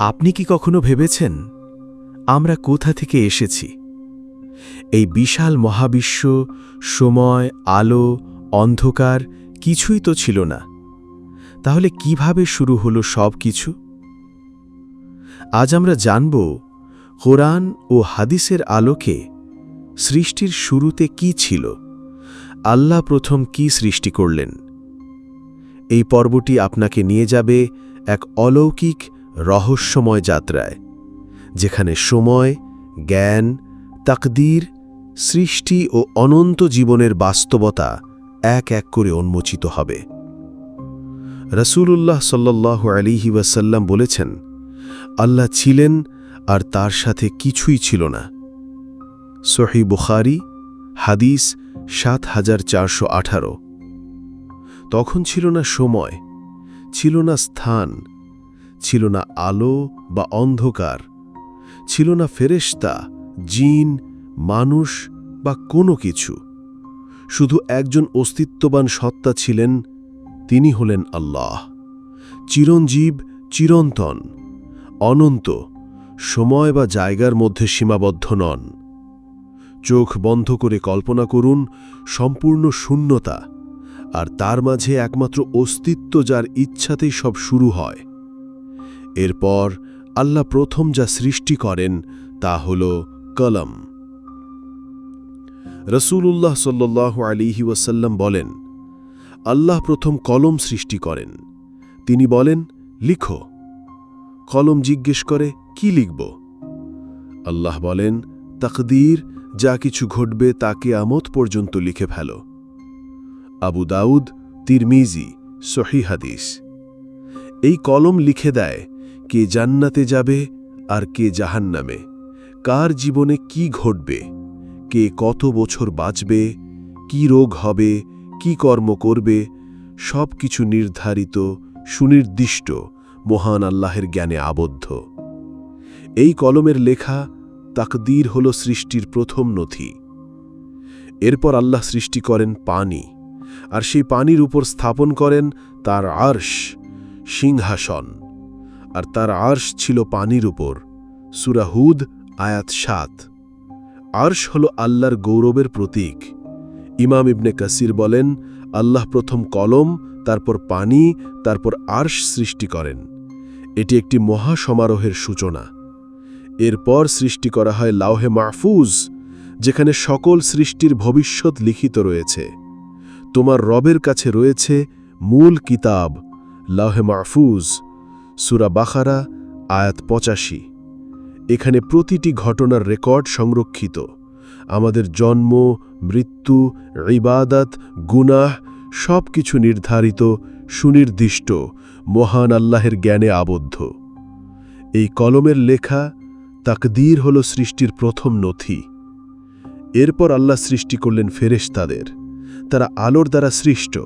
আপনি কি কখনো ভেবেছেন আমরা কোথা থেকে এসেছি? এই বিশাল মহাবিশ্ব, সময়, আলো, অন্ধকার কিছুই তো ছিল না। তাহলে কীভাবে শুরু হলো সব কিছু? আজ আমরা জানব কোরআন ও হাদিসের আলোকে সৃষ্টির শুরুতে কি ছিল? আল্লাহ প্রথম কি সৃষ্টি করলেন? এই পর্বটি আপনাকে নিয়ে যাবে এক অলৌকিক রহস্যময় যাত্রায়, যেখানে সময়, জ্ঞান, তাকদীর, সৃষ্টি ও অনন্ত জীবনের বাস্তবতা এক এক করে উন্মোচিত হবে। রসূলুল্লাহ সাল্লাহ আলিহি ওয়াসাল্লাম বলেছেন, আল্লাহ ছিলেন আর তার সাথে কিছুই ছিল না। সহি বুখারি, হাদিস সাত হাজার চারশো আঠারো। তখন ছিল না সময়, ছিল না স্থান ছিল না আলো বা অন্ধকার, ছিল না ফেরেশতা, জিন, মানুষ বা কোনো কিছু। শুধু একজন অস্তিত্ববান সত্তা ছিলেন, তিনি হলেন আল্লাহ। চিরঞ্জীব, চিরন্তন, অনন্ত, সময় বা জায়গার মধ্যে সীমাবদ্ধ নন। চোখ বন্ধ করে কল্পনা করুন, সম্পূর্ণ শূন্যতা, আর তার মাঝে একমাত্র অস্তিত্ব যার ইচ্ছাতেই সব শুরু হয়। এরপর আল্লাহ প্রথম যা সৃষ্টি করেন তা হল কলম। রসূলুল্লাহ সাল্লাহ আলিহি ওয়াসাল্লাম বলেন, আল্লাহ প্রথম কলম সৃষ্টি করেন। তিনি বলেন, লিখো। কলম জিজ্ঞেস করে, কি লিখব? আল্লাহ বলেন, তাকদীর যা কিছু ঘটবে তাকে আমত পর্যন্ত লিখে ফেলো। আবু দাউদ, তিরমিজি সহি হাদিস। এই কলম লিখে দেয় কে জান্নাতে যাবে আর কে জাহান্নামে? কার জীবনে কি ঘটবে? কে কত বছর বাঁচবে? কি রোগ হবে? কি কর্ম করবে? সব কিছু নির্ধারিত, সুনির্দিষ্ট, মহান আল্লাহের জ্ঞানে আবদ্ধ। এই কলমের লেখা তাকদীর হল সৃষ্টির প্রথম নথি। এরপর আল্লাহ সৃষ্টি করেন পানি, আর সেই পানির উপর স্থাপন করেন তার আর্শ, সিংহাসন। আর তার আর্শ ছিল পানির উপর। সুরাহুদ আয়াত সাত। আর্শ হল আল্লাহর গৌরবের প্রতীক। ইমাম ইবনে কাসির বলেন, আল্লাহ প্রথম কলম, তারপর পানি, তারপর আর্শ সৃষ্টি করেন। এটি একটি মহা সমারোহের সূচনা। এরপর সৃষ্টি করা হয় লাউহে মাহফুজ, যেখানে সকল সৃষ্টির ভবিষ্যৎ লিখিত রয়েছে। তোমার রবের কাছে রয়েছে মূল কিতাব লাউহে মাহফুজ। সুরা বাখারা, আয়াত পঁচাশি। এখানে প্রতিটি ঘটনার রেকর্ড সংরক্ষিত। আমাদের জন্ম, মৃত্যু, ইবাদত, গুনাহ সব কিছু নির্ধারিত, সুনির্দিষ্ট, মহান আল্লাহের জ্ঞানে আবদ্ধ। এই কলমের লেখা তাকদীর হল সৃষ্টির প্রথম নথি। এরপর আল্লাহ সৃষ্টি করলেন ফেরেশতাদের। তারা আলোর দ্বারা সৃষ্ট।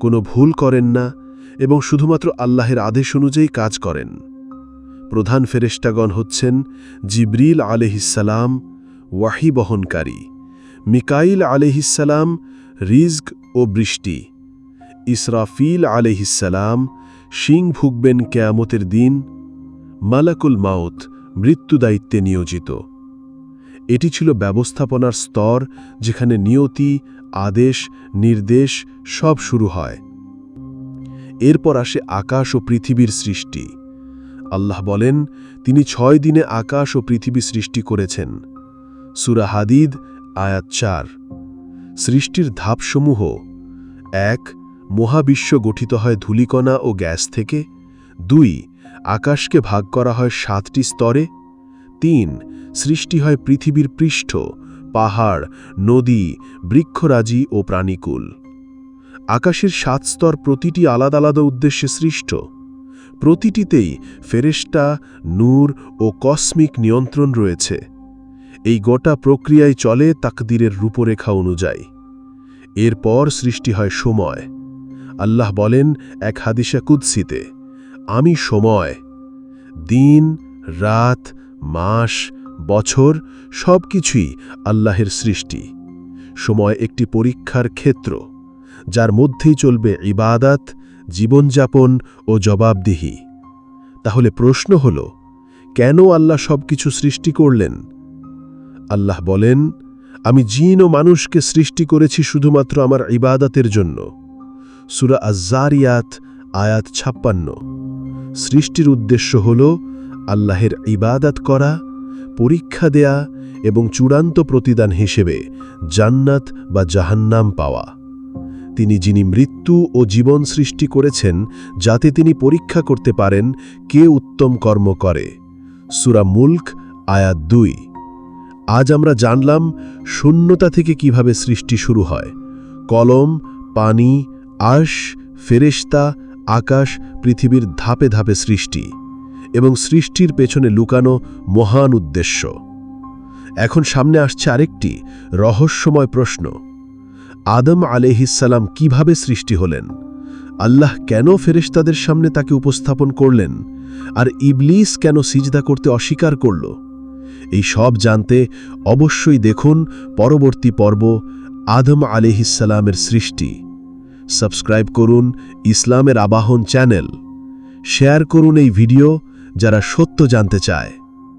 কোনো ভুল করেন না এবং শুধুমাত্র আল্লাহের আদেশ অনুযায়ী কাজ করেন। প্রধান ফেরেশতাগণ হচ্ছেন জিব্রিল আলহিসাল্লাম ওয়াহি বহনকারী, মিকাইল আলহিসাল্লাম রিজক ও বৃষ্টি, ইসরাফিল আলহিসাল্লাম শিং ভুগবেন কেয়ামতের দিন, মালাকুল মাউত মৃত্যু দায়িত্বে নিয়োজিত। এটি ছিল ব্যবস্থাপনার স্তর যেখানে নিয়তি, আদেশ, নির্দেশ সব শুরু হয়। এরপর আসে আকাশ ও পৃথিবীর সৃষ্টি। আল্লাহ বলেন, তিনি ছয় দিনে আকাশ ও পৃথিবী সৃষ্টি করেছেন। সুরা হাদিদ, আয়াত চার। সৃষ্টির ধাপসমূহ। এক, মহাবিশ্ব গঠিত হয় ধূলিকণা ও গ্যাস থেকে। দুই, আকাশকে ভাগ করা হয় সাতটি স্তরে। তিন, সৃষ্টি হয় পৃথিবীর পৃষ্ঠ, পাহাড়, নদী, বৃক্ষরাজি ও প্রাণীকুল। আকাশের সাত স্তর প্রতিটি আলাদা আলাদা উদ্দেশ্যে সৃষ্ট। প্রতিটিতেই ফেরেস্টা নূর ও কসমিক নিয়ন্ত্রণ রয়েছে। এই গোটা প্রক্রিয়ায় চলে তাকদিরের রূপরেখা অনুযায়ী। এরপর সৃষ্টি হয় সময়। আল্লাহ বলেন, এক হাদিসা কুদ্সিতে, আমি সময়, দিন, রাত, মাস, বছর সব কিছুই আল্লাহের সৃষ্টি। সময় একটি পরীক্ষার ক্ষেত্র। যার মধ্যেই চলবে ইবাদাত, জীবনযাপন ও জবাবদিহি। তাহলে প্রশ্ন হল, কেন আল্লাহ সব কিছু সৃষ্টি করলেন? আল্লাহ বলেন, আমি জিন ও মানুষকে সৃষ্টি করেছি শুধুমাত্র আমার ইবাদতের জন্য। সুরা আজ্জারিয়াত, আয়াত ছাপ্পান্ন। সৃষ্টির উদ্দেশ্য হল আল্লাহের ইবাদাত করা, পরীক্ষা দেয়া এবং চূড়ান্ত প্রতিদান হিসেবে জান্নাত বা জাহান্নাম পাওয়া। তিনি যিনি মৃত্যু ও জীবন সৃষ্টি করেছেন, যাতে তিনি পরীক্ষা করতে পারেন কে উত্তম কর্ম করে। সুরা মুল্ক, আয়াত দুই। আজ আমরা জানলাম শূন্যতা থেকে কীভাবে সৃষ্টি শুরু হয়। কলম, পানি, আশ, ফেরেশতা, আকাশ, পৃথিবীর ধাপে ধাপে সৃষ্টি এবং সৃষ্টির পেছনে লুকানো মহান উদ্দেশ্য। এখন সামনে আসছে আরেকটি রহস্যময় প্রশ্ন। আদম আলেহিসাল্লাম কীভাবে সৃষ্টি হলেন? আল্লাহ কেন ফেরেশতাদের সামনে তাকে উপস্থাপন করলেন? আর ইবলিস কেন সিজদা করতে অস্বীকার করল? এই সব জানতে অবশ্যই দেখুন পরবর্তী পর্ব আদম আলিহিসাল্লামের সৃষ্টি। সাবস্ক্রাইব করুন ইসলামের আবাহন চ্যানেল। শেয়ার করুন এই ভিডিও যারা সত্য জানতে চায়।